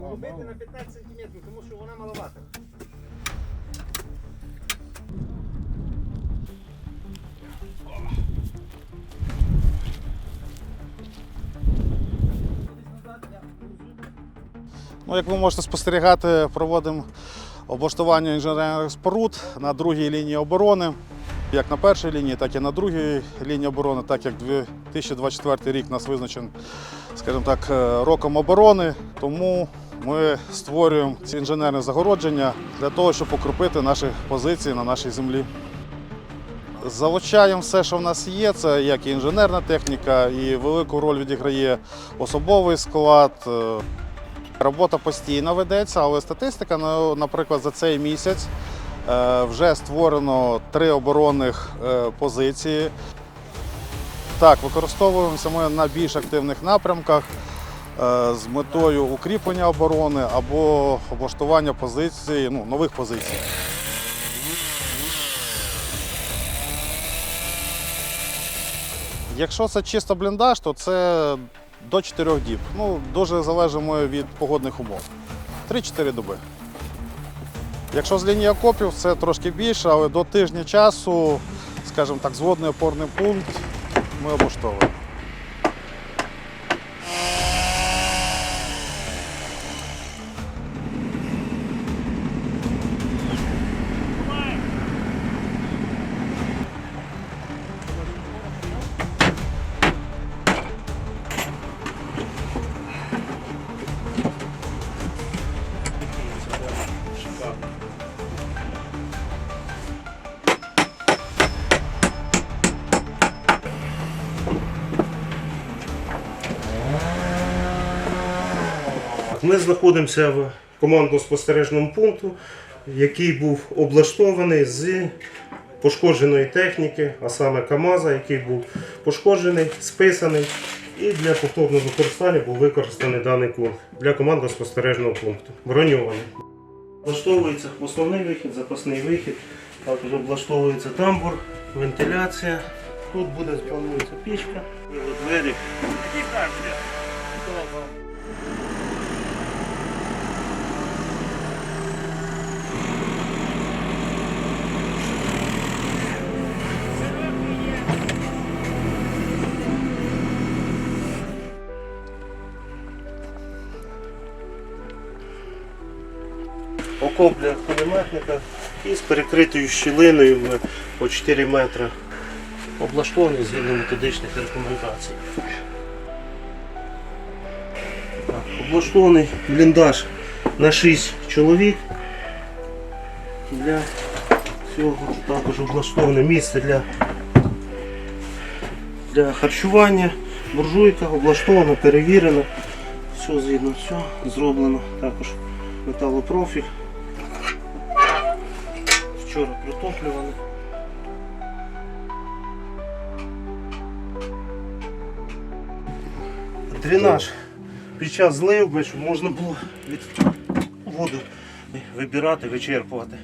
Углубити на 15 см, тому що вона маловата. Ну, як ви можете спостерігати, проводимо облаштування інженерних споруд на другій лінії оборони. Як на першій лінії, так і на другій лінії оборони, так як 2024 рік нас визначений, скажімо так, е, роком оборони. Тому ми створюємо ці інженерні загородження для того, щоб укріпити наші позиції на нашій землі. Залучаємо все, що в нас є. Це як і інженерна техніка, і велику роль відіграє особовий склад. Робота постійно ведеться, але статистика, ну, наприклад, за цей місяць е, вже створено три оборонних е, позиції. Так, використовуємося ми на більш активних напрямках з метою укріплення оборони або облаштування позицій, ну, нових позицій. Якщо це чисто бліндаж, то це до 4 діб. Ну, дуже залежимо від погодних умов. 3-4 доби. Якщо з лінії окопів, це трошки більше, але до тижня часу, скажімо так, зводний опорний пункт ми облаштовуємо. Ми знаходимося в командно-спостережному пункту, який був облаштований з пошкодженої техніки, а саме КАМАЗа, який був пошкоджений, списаний. І для повторного використання був використаний даний пункт для командно-спостережного пункту. Броньований. Облаштовується основний вихід, запасний вихід, також облаштовується тамбур, вентиляція. Тут буде планується пічка, двері. Окоп для кулеметника і з перекритою щілиною по 4 метри. Облаштований згідно методичних рекомендацій. Так, облаштований бліндаж на 6 чоловік. Для цього також облаштоване місце для, для харчування. Буржуйка облаштована, перевірена. Все згідно все зроблено. Також металопрофіль. Вчора протоплювали. Дренаж під час злив, щоб можна було від воду вибирати, вичерпувати.